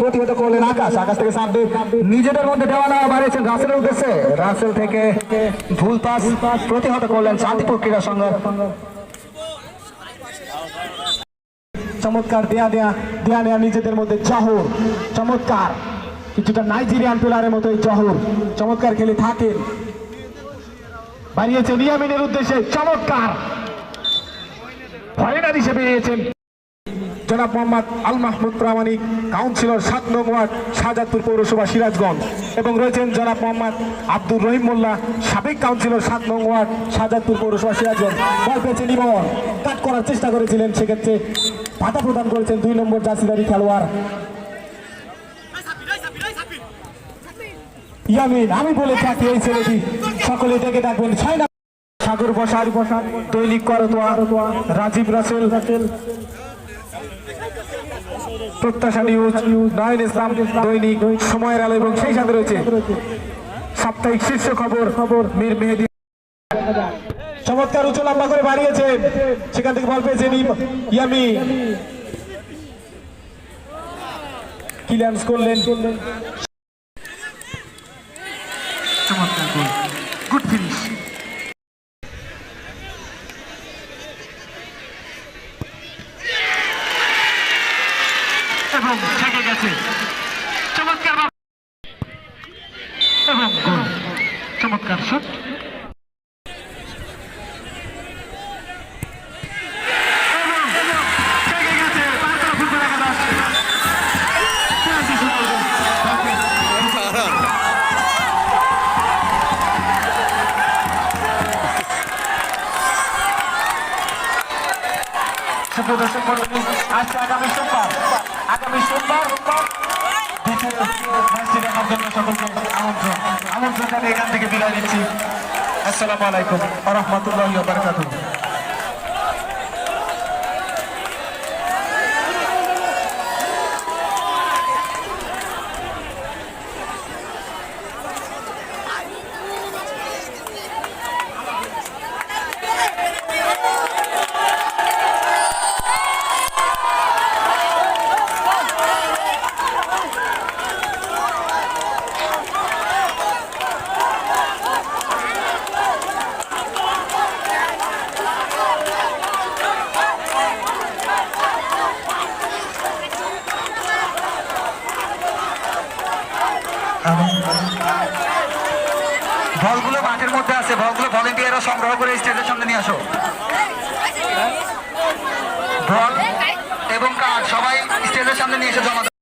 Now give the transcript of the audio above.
প্রতিহত করলেন আকাশ আকাশ থেকে নিজেদের মধ্যে দেওয়া নেওয়া বাড়িয়েছেন রাসেলের উদ্দেশ্যে রাসেল থেকে প্রতিহত করলেন শান্তিপুর ক্রীড়া সংঘ চমৎকার, দেয়া দেয়া দেয়া নেয়া নিজেদের মধ্যে জহর। চমৎকার। কিছুটা নাইজেরিয়ান প্লেয়ারের মতো জহর। চমৎকার খেলে থাকেন। বাড়িয়েছেন ইয়ামিনের উদ্দেশ্যে চমৎকার। ফরেনার হিসেবে নিয়েছেন জনাব মোহাম্মদ আল মাহমুদ প্রামাণিক, কাউন্সিলর সাত নং ওয়ার্ড, শাহজাদপুর পৌরসভা সিরাজগঞ্জ এবং রয়েছেন জনাব মোহাম্মদ আব্দুর রহিম মোল্লা, সাবেক কাউন্সিলর সাত নং ওয়ার্ড, শাহজাদপুর পৌরসভা সিরাজগঞ্জ। বল পেয়েছেন ইমন কাট করার চেষ্টা করেছিলেন, সেক্ষেত্রে বাধা প্রদান করেছেন দুই নম্বর জার্সিদারি খেলোয়াড়। ইয়ামিন, আমি বলে থাকি এই ছেলেটি। সকলে ডেকে ডাকবেন সাগর বসার বসার দৈনিক করতোয়া রাজীব রাসেল। প্রত্যাশা নিউজ, নয়ন ইসলাম, দৈনিক, সময়ের আলো এবং সেই সাথে রয়েছে সাপ্তাহিক শীর্ষ খবর খবর মীর মেহেদি। চমৎকার উঁচু লম্বা করে বাড়িয়েছে। সেখান থেকে বল পেয়েছেন ইয়ামি। ক্লিয়ারেন্স করলেন চমৎকার গোল গুড ফিনিশ এবং থেকে গেছে চমৎকার এবং গোল। চমৎকার শট। সুপ্রদর্শক মন্ডলী আজকে আগামী সোমবার আগামী সোমবার দ্বিতীয় আমন্ত্রণ জানিয়ে এখান থেকে বিদায় নিচ্ছি আসসালামু আলাইকুম রহমতুল্লাহ বারকাতুহ বলগুলো মাঠের মধ্যে আছে, বলগুলো ভলেন্টিয়াররা সংগ্রহ করে স্টেজের সামনে নিয়ে আসো বল এবং কাঠ সবাই স্টেজের সামনে নিয়ে এসে জমা।